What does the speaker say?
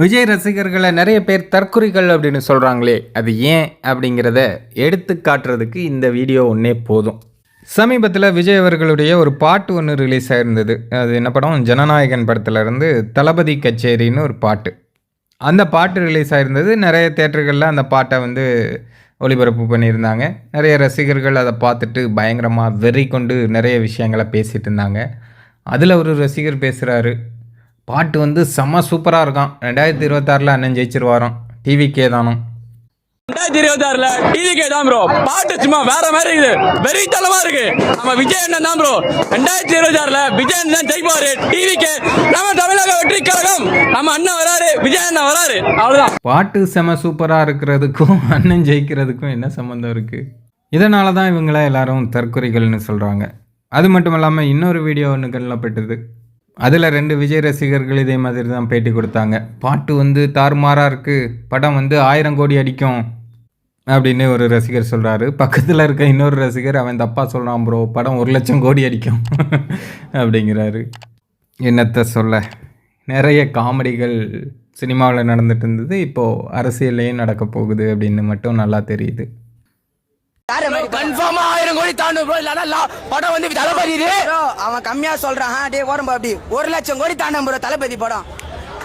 விஜய் ரசிகர்களை நிறைய பேர் தற்குறிகள் அப்படின்னு சொல்கிறாங்களே அது ஏன் அப்படிங்கிறத எடுத்து காட்டுறதுக்கு இந்த வீடியோ ஒன்றே போதும். சமீபத்தில் விஜய் அவர்களுடைய ஒரு பாட்டு ஒன்று ரிலீஸ் ஆயிருந்தது. அது என்ன படம்? ஜனநாயகன் படத்துலேருந்து தளபதி கச்சேரின்னு ஒரு பாட்டு. அந்த பாட்டு ரிலீஸ் ஆயிருந்தது. நிறைய தேட்டர்களில் அந்த பாட்டை வந்து ஒளிபரப்பு பண்ணியிருந்தாங்க. நிறைய ரசிகர்கள் அதை பார்த்துட்டு பயங்கரமாக வெறி கொண்டு நிறைய விஷயங்களை பேசிகிட்டு இருந்தாங்க. அதில் ஒரு ரசிகர் பேசுகிறாரு பாட்டு வந்து செம்ம சூப்பராக இருக்கான். ரெண்டாயிரத்தி இருபத்தாறில் அண்ணன் ஜெயிச்சிருவாராம். டிவிக்கே தானம். ரெண்டாயிரத்தி இருபத்தி ஆறுல டிவிகே தான் ப்ரோ பாட்டு சும்மா வேற மாதிரி இருக்குது. வெறித்தனமா இருக்கு. நம்ம விஜய் அண்ணன் தான் ப்ரோ ரெண்டாயிரத்தி இருபத்தி ஆறுல விஜய் அண்ணன் ஜெயிப்பாரு. டிவிகே நம்ம தமிழக வெற்றி கழகம். நம்ம அண்ணன் வராரு. விஜய் அண்ணன் வராரு. அவ்வளவுதான். பாட்டு செம சூப்பராக இருக்கிறதுக்கும் அண்ணன் ஜெயிக்கிறதுக்கும் என்ன சம்மந்தம் இருக்குது இதனால தான் இவங்கள எல்லாரும் தற்குறிகள்னு சொல்கிறாங்க அது மட்டும் இல்லாமல் இன்னொரு வீடியோ ஒன்று கல்லப்பட்டது அதில் ரெண்டு விஜய் ரசிகர்கள் இதே மாதிரி தான் பேட்டி கொடுத்தாங்க. பாட்டு வந்து தாறுமாறாக இருக்குது படம் வந்து ஆயிரம் கோடி அடிக்கும் அப்படின்னு ஒரு ரசிகர் சொல்கிறாரு பக்கத்தில் இருக்க இன்னொரு ரசிகர் அவன் தப்பாக சொல்கிறான் ப்ரோ படம் ஒரு லட்சம் கோடி அடிக்கும். அப்படிங்கிறாரு. என்னத்தை சொல்ல? நிறைய காமெடிகள் சினிமாவில் நடந்துட்டு இருந்தது. இப்போது அரசியல்லையும் நடக்க போகுது அப்படின்னு மட்டும் நல்லா தெரியுது. கன்ஃபார்மாக ஆயிரம் கோடி தாண்டும் ப்ரோ இல்லனா படம் வந்து தளபதி அவன் கம்மியா சொல்றான். டே ஓரம் அப்படி. ஒரு லட்சம் கோடி தாண்டும் ப்ரோ தளபதி படம்.